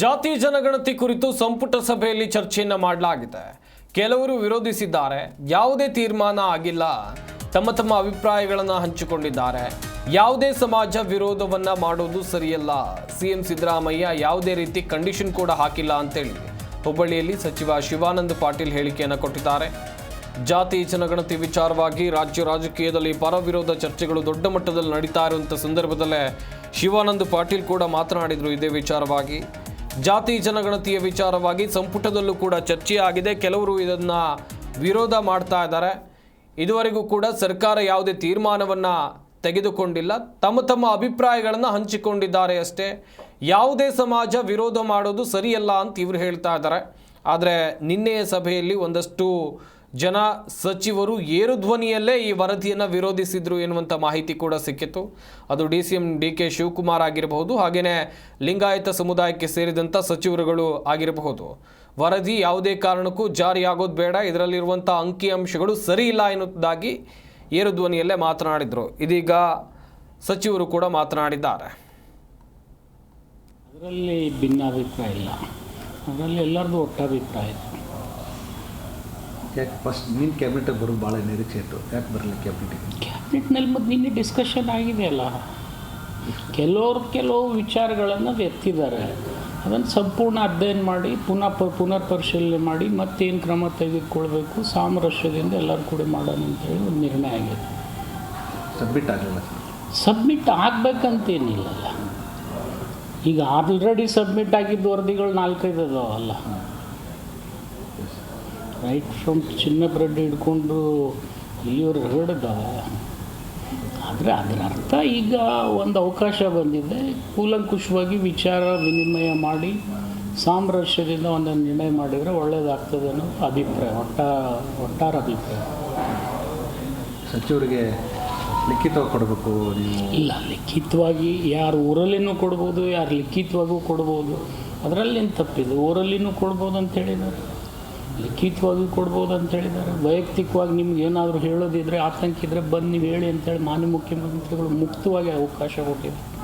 ಜಾತಿ ಜನಗಣತಿ ಕುರಿತು ಸಂಪುಟ ಸಭೆಯಲ್ಲಿ ಚರ್ಚೆಯನ್ನು ಮಾಡಲಾಗಿದೆ. ಕೆಲವರು ವಿರೋಧಿಸಿದ್ದಾರೆ. ಯಾವುದೇ ತೀರ್ಮಾನ ಆಗಿಲ್ಲ. ತಮ್ಮ ತಮ್ಮ ಅಭಿಪ್ರಾಯಗಳನ್ನು ಹಂಚಿಕೊಂಡಿದ್ದಾರೆ. ಯಾವುದೇ ಸಮಾಜ ವಿರೋಧವನ್ನ ಮಾಡೋದು ಸರಿಯಲ್ಲ. ಸಿಎಂ ಸಿದ್ದರಾಮಯ್ಯ ಯಾವುದೇ ರೀತಿ ಕಂಡೀಷನ್ ಕೂಡ ಹಾಕಿಲ್ಲ ಅಂತೇಳಿ ಹುಬ್ಬಳ್ಳಿಯಲ್ಲಿ ಸಚಿವ ಶಿವಾನಂದ ಪಾಟೀಲ್ ಹೇಳಿಕೆಯನ್ನು ಕೊಟ್ಟಿದ್ದಾರೆ. ಜಾತಿ ಜನಗಣತಿ ವಿಚಾರವಾಗಿ ರಾಜ್ಯ ರಾಜಕೀಯದಲ್ಲಿ ಪರ ವಿರೋಧ ಚರ್ಚೆಗಳು ದೊಡ್ಡ ಮಟ್ಟದಲ್ಲಿ ನಡೀತಾ ಇರುವಂಥ ಸಂದರ್ಭದಲ್ಲೇ ಶಿವಾನಂದ ಪಾಟೀಲ್ ಕೂಡ ಮಾತನಾಡಿದರು ಇದೇ ವಿಚಾರವಾಗಿ. ಜಾತಿ ಜನಗಣತಿಯ ವಿಚಾರವಾಗಿ ಸಂಪುಟದಲ್ಲೂ ಕೂಡ ಚರ್ಚೆಯಾಗಿದೆ. ಕೆಲವರು ಇದನ್ನು ವಿರೋಧ ಮಾಡ್ತಾ ಇದ್ದಾರೆ. ಇದುವರೆಗೂ ಕೂಡ ಸರ್ಕಾರ ಯಾವುದೇ ತೀರ್ಮಾನವನ್ನು ತೆಗೆದುಕೊಂಡಿಲ್ಲ. ತಮ್ಮ ತಮ್ಮ ಅಭಿಪ್ರಾಯಗಳನ್ನು ಹಂಚಿಕೊಂಡಿದ್ದಾರೆ ಅಷ್ಟೇ. ಯಾವುದೇ ಸಮಾಜ ವಿರೋಧ ಮಾಡೋದು ಸರಿಯಲ್ಲ ಅಂತ ಇವರು ಹೇಳ್ತಾ ಇದ್ದಾರೆ. ಆದರೆ ನಿನ್ನೆಯ ಸಭೆಯಲ್ಲಿ ಒಂದಷ್ಟು ಜನ ಸಚಿವರು ಏರು ಧ್ವನಿಯಲ್ಲೇ ಈ ವರದಿಯನ್ನು ವಿರೋಧಿಸಿದ್ರು ಎನ್ನುವಂಥ ಮಾಹಿತಿ ಕೂಡ ಸಿಕ್ಕಿತ್ತು. ಅದು D C M D K Shivakumar ಆಗಿರಬಹುದು ಹಾಗೆಯೇ ಲಿಂಗಾಯತ ಸಮುದಾಯಕ್ಕೆ ಸೇರಿದಂಥ ಸಚಿವರುಗಳು ಆಗಿರಬಹುದು. ವರದಿ ಯಾವುದೇ ಕಾರಣಕ್ಕೂ ಜಾರಿಯಾಗೋದು ಬೇಡ ಇದರಲ್ಲಿರುವಂಥ ಅಂಕಿಅಂಶಗಳು ಸರಿ ಇಲ್ಲ ಎನ್ನುವುದಾಗಿ ಏರು ಧ್ವನಿಯಲ್ಲೇ ಮಾತನಾಡಿದರು. ಇದೀಗ ಸಚಿವರು ಕೂಡ ಮಾತನಾಡಿದ್ದಾರೆ. ಅದರಲ್ಲಿ ಭಿನ್ನಾಭಿಪ್ರಾಯ ಇಲ್ಲ. ಅದರಲ್ಲಿ ಎಲ್ಲರದು ಒಟ್ಟಾಭಿಪ್ರಾಯ ಯಾಕೆ ಫಸ್ಟ್ ನಿನ್ನ ಕ್ಯಾಬಿನೆಟಾಗಿ ಬರೋದು ಭಾಳ ನಿರೀಕ್ಷೆ ಇತ್ತು. ಯಾಕೆ ಬರಲಿಲ್ಲ ಕ್ಯಾಬಿನೆಟಿಗೆ ಕ್ಯಾಬಿನೆಟ್ನಲ್ಲಿ ಮತ್ತು ನಿನ್ನೆ ಡಿಸ್ಕಷನ್ ಆಗಿದೆಯಲ್ಲ ಕೆಲವರು ಕೆಲವು ವಿಚಾರಗಳನ್ನು ಎತ್ತಿದ್ದಾರೆ ಅದನ್ನು ಸಂಪೂರ್ಣ ಅಧ್ಯಯನ ಮಾಡಿ ಪುನಃ ಪ ಪುನರ್ ಪರಿಶೀಲನೆ ಮಾಡಿ ಮತ್ತೇನು ಕ್ರಮ ತೆಗೆದುಕೊಳ್ಬೇಕು ಸಾಮರಸ್ಯದಿಂದ ಎಲ್ಲರೂ ಕೂಡ ಮಾಡೋಣ ಅಂತೇಳಿ ಒಂದು ನಿರ್ಣಯ ಆಗಿದೆ. ಸಬ್ಮಿಟ್ ಆಗಲಿಲ್ಲ ಸಬ್ಮಿಟ್ ಆಗಬೇಕಂತೇನಿಲ್ಲಲ್ಲ ಈಗ ಆಲ್ರೆಡಿ ಸಬ್ಮಿಟ್ ಆಗಿದ್ದ ವರದಿಗಳು ನಾಲ್ಕೈದು ಅದಾವಲ್ಲ. ರೈಟ್ ಫ್ರಮ್ ಚಿನ್ನ ಬ್ರೆಡ್ ಹಿಡ್ಕೊಂಡು ಇಲ್ಲಿಯವ್ರು ಹರಡ್ದ ಆದರೆ ಅದರ ಅರ್ಥ ಈಗ ಒಂದು ಅವಕಾಶ ಬಂದಿದೆ. ಕೂಲಂಕುಷವಾಗಿ ವಿಚಾರ ವಿನಿಮಯ ಮಾಡಿ ಸಾಮರಸ್ಯದಿಂದ ಒಂದು ನಿರ್ಣಯ ಮಾಡಿದರೆ ಒಳ್ಳೆಯದಾಗ್ತದೆ ಅನ್ನೋ ಅಭಿಪ್ರಾಯ ಒಟ್ಟ ಒಟ್ಟಾರ ಅಭಿಪ್ರಾಯ. ಸಚಿವರಿಗೆ ಲಿಖಿತವಾಗಿ ಕೊಡಬೇಕು ನೀವು? ಇಲ್ಲ ಲಿಖಿತವಾಗಿ ಯಾರು ಊರಲ್ಲಿನೂ ಕೊಡ್ಬೋದು ಯಾರು ಲಿಖಿತವಾಗೂ ಕೊಡ್ಬೋದು. ಅದರಲ್ಲೇನು ತಪ್ಪಿದೆ? ಊರಲ್ಲಿನೂ ಕೊಡ್ಬೋದು ಅಂತ ಹೇಳಿದ್ದಾರೆ ಲಿಖಿತವಾಗಿ ಕೊಡ್ಬೋದು ಅಂತ ಹೇಳಿದ್ದಾರೆ. ವೈಯಕ್ತಿಕವಾಗಿ ನಿಮ್ಗೆ ಏನಾದರೂ ಹೇಳೋದಿದ್ರೆ, ಆತಂಕ ಇದ್ದರೆ ಬಂದು ನೀವು ಹೇಳಿ ಅಂತೇಳಿ ಮಾನ್ಯ ಮುಖ್ಯಮಂತ್ರಿಗಳು ಮುಕ್ತವಾಗಿ ಅವಕಾಶ ಕೊಟ್ಟಿದ್ದಾರೆ.